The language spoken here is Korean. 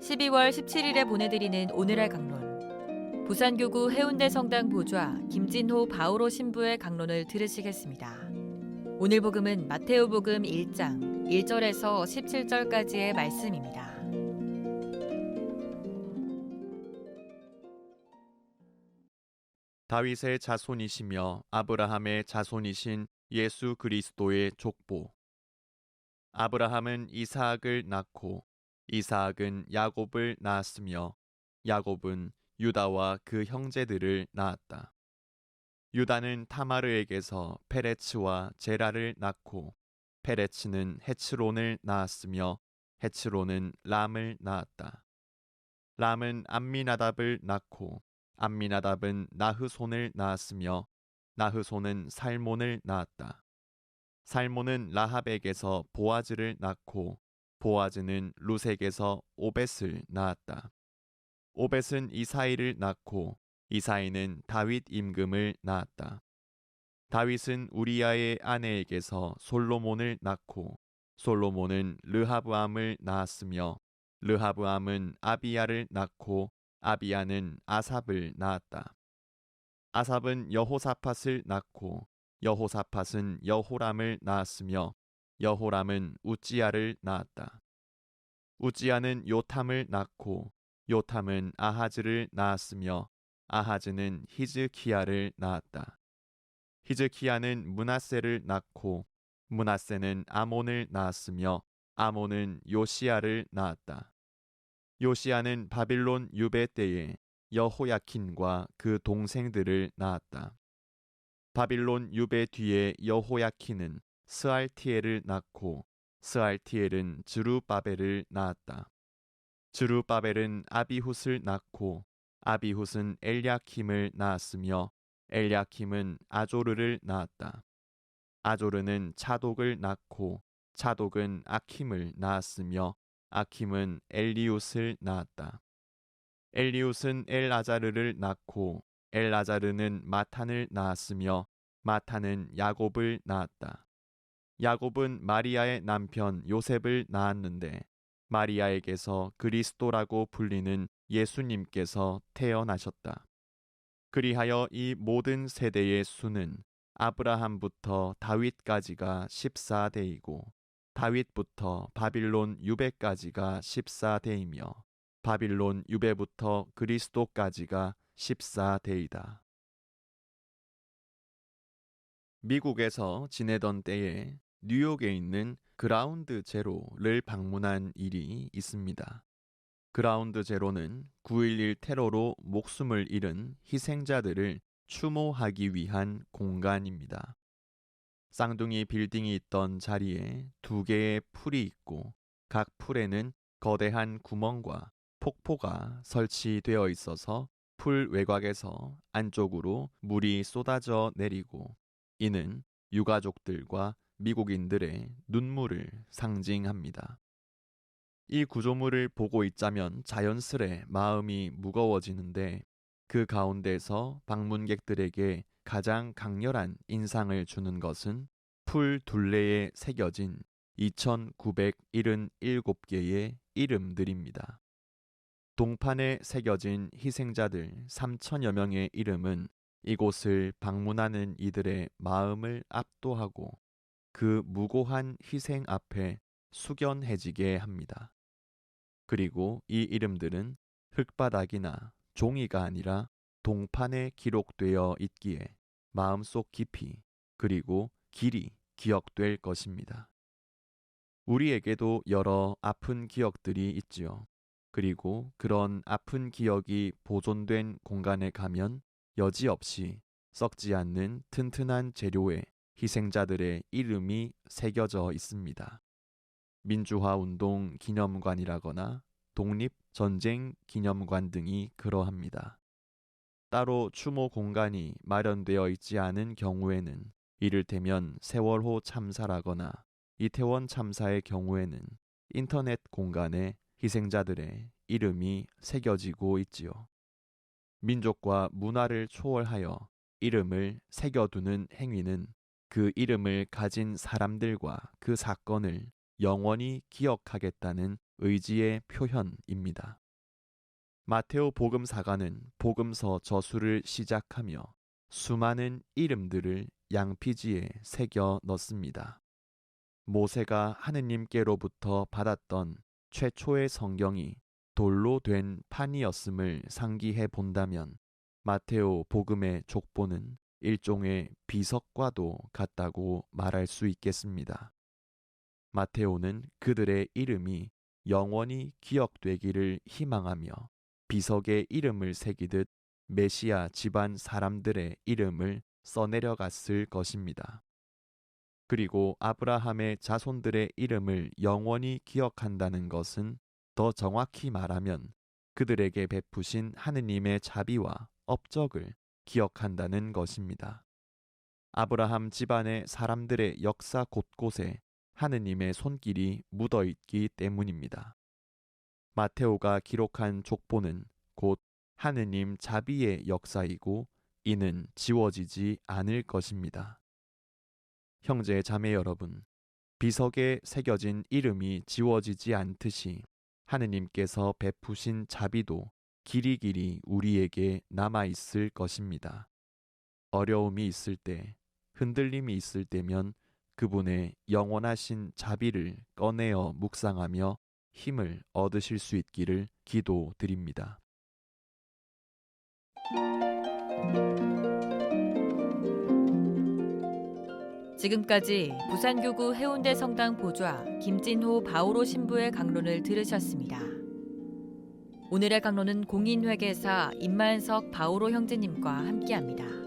(12월 17일에) 보내드리는 오늘의 강론 부산교구 해운대 성당 보좌 김진호 바오로 신부의 강론을 들으시겠습니다. 오늘 복음은 마테오 복음 1장 1절에서 17절까지의 말씀입니다. 다윗의 자손이시며 아브라함의 자손이신 예수 그리스도의 족보. 아브라함은 이사학을 낳고 이사학은 야곱을 낳았으며 야곱은 유다와 그 형제들을 낳았다. 유다는 타마르에게서 페레츠와 제라를 낳고 페레츠는 헤츠론을 낳았으며 헤츠론은 람을 낳았다. 람은 암미나답을 낳고 암미나답은 나흐손을 낳았으며 나흐손은 살몬을 낳았다. 살몬은 라합에게서 보아즈를 낳고 보아즈는 루색에서 오벳을 낳았다. 오벳은 이사이를 낳고 이사이는 다윗 임금을 낳았다. 다윗은 우리야의 아내에게서 솔로몬을 낳고 솔로몬은 르하브암을 낳았으며 르하브암은 아비야를 낳고 아비야는 아삽을 낳았다. 아삽은 여호사팟을 낳고 여호사팟은 여호람을 낳았으며 여호람은 우찌야를 낳았다. 우찌야는 요탐을 낳고 요탐은 아하즈를 낳았으며 아하즈는 히즈키야를 낳았다. 히즈키야는 문하세를 낳고 문하세는 아몬을 낳았으며 아몬은 요시야를 낳았다. 요시야는 바빌론 유배 때에 여호야킨과 그 동생들을 낳았다. 바빌론 유배 뒤에 여호야킨은 스알티엘을 낳고 스알티엘은 즈루바벨을 낳았다. 즈루바벨은 아비훗을 낳고 아비훗은 엘야킴을 낳았으며 엘야킴은 아조르를 낳았다. 아조르는 차독을 낳고 차독은 아킴을 낳았으며 아킴은 엘리웃을 낳았다. 엘리웃은 엘아자르를 낳고 엘아자르는 마탄을 낳았으며 마탄은 야곱을 낳았다. 야곱은 마리아의 남편 요셉을 낳았는데 마리아에게서 그리스도라고 불리는 예수님께서 태어나셨다. 그리하여 이 모든 세대의 수는 아브라함부터 다윗까지가 14대이고 다윗부터 바빌론 유배까지가 14대이며 바빌론 유배부터 그리스도까지가 14대이다. 미국에서 지내던 때에 뉴욕에 있는 그라운드 제로를 방문한 일이 있습니다. 그라운드 제로는 9.11 테러로 목숨을 잃은 희생자들을 추모하기 위한 공간입니다. 쌍둥이 빌딩이 있던 자리에 두 개의 풀이 있고 각 풀에는 거대한 구멍과 폭포가 설치되어 있어서 풀 외곽에서 안쪽으로 물이 쏟아져 내리고 이는 유가족들과 미국인들의 눈물을 상징합니다. 이 구조물을 보고 있자면 자연스레 마음이 무거워지는데 그 가운데서 방문객들에게 가장 강렬한 인상을 주는 것은 풀 둘레에 새겨진 2977개의 이름들입니다. 동판에 새겨진 희생자들 3천여 명의 이름은 이곳을 방문하는 이들의 마음을 압도하고 그 무고한 희생 앞에 숙연해지게 합니다. 그리고 이 이름들은 흙바닥이나 종이가 아니라 동판에 기록되어 있기에 마음속 깊이 그리고 길이 기억될 것입니다. 우리에게도 여러 아픈 기억들이 있지요. 그리고 그런 아픈 기억이 보존된 공간에 가면 여지없이 썩지 않는 튼튼한 재료에 희생자들의 이름이 새겨져 있습니다. 민주화 운동 기념관이라거나 독립 전쟁 기념관 등이 그러합니다. 따로 추모 공간이 마련되어 있지 않은 경우에는 이를테면 세월호 참사라거나 이태원 참사의 경우에는 인터넷 공간에 희생자들의 이름이 새겨지고 있지요. 민족과 문화를 초월하여 이름을 새겨두는 행위는 그 이름을 가진 사람들과 그 사건을 영원히 기억하겠다는 의지의 표현입니다. 마테오 복음사가는 복음서 저수를 시작하며 수많은 이름들을 양피지에 새겨 넣습니다. 모세가 하느님께로부터 받았던 최초의 성경이 돌로 된 판이었음을 상기해 본다면 마테오 복음의 족보는 일종의 비석과도 같다고 말할 수 있겠습니다. 마테오는 그들의 이름이 영원히 기억되기를 희망하며 비석의 이름을 새기듯 메시아 집안 사람들의 이름을 써내려갔을 것입니다. 그리고 아브라함의 자손들의 이름을 영원히 기억한다는 것은 더 정확히 말하면 그들에게 베푸신 하느님의 자비와 업적을 기억한다는 것입니다. 아브라함 집안의 사람들의 역사 곳곳에 하느님의 손길이 묻어 있기 때문입니다. 마테오가 기록한 족보는 곧 하느님 자비의 역사이고 이는 지워지지 않을 것입니다. 형제 자매 여러분, 비석에 새겨진 이름이 지워지지 않듯이 하느님께서 베푸신 자비도 길이 길이 우리에게 남아 있을 것입니다. 어려움이 있을 때, 흔들림이 있을 때면 그분의 영원하신 자비를 꺼내어 묵상하며 힘을 얻으실 수 있기를 기도드립니다. 지금까지 부산교구 해운대 성당 보좌 김진호 바오로 신부의 강론을 들으셨습니다. 오늘의 강론은 공인회계사 임만석 바오로 형제님과 함께합니다.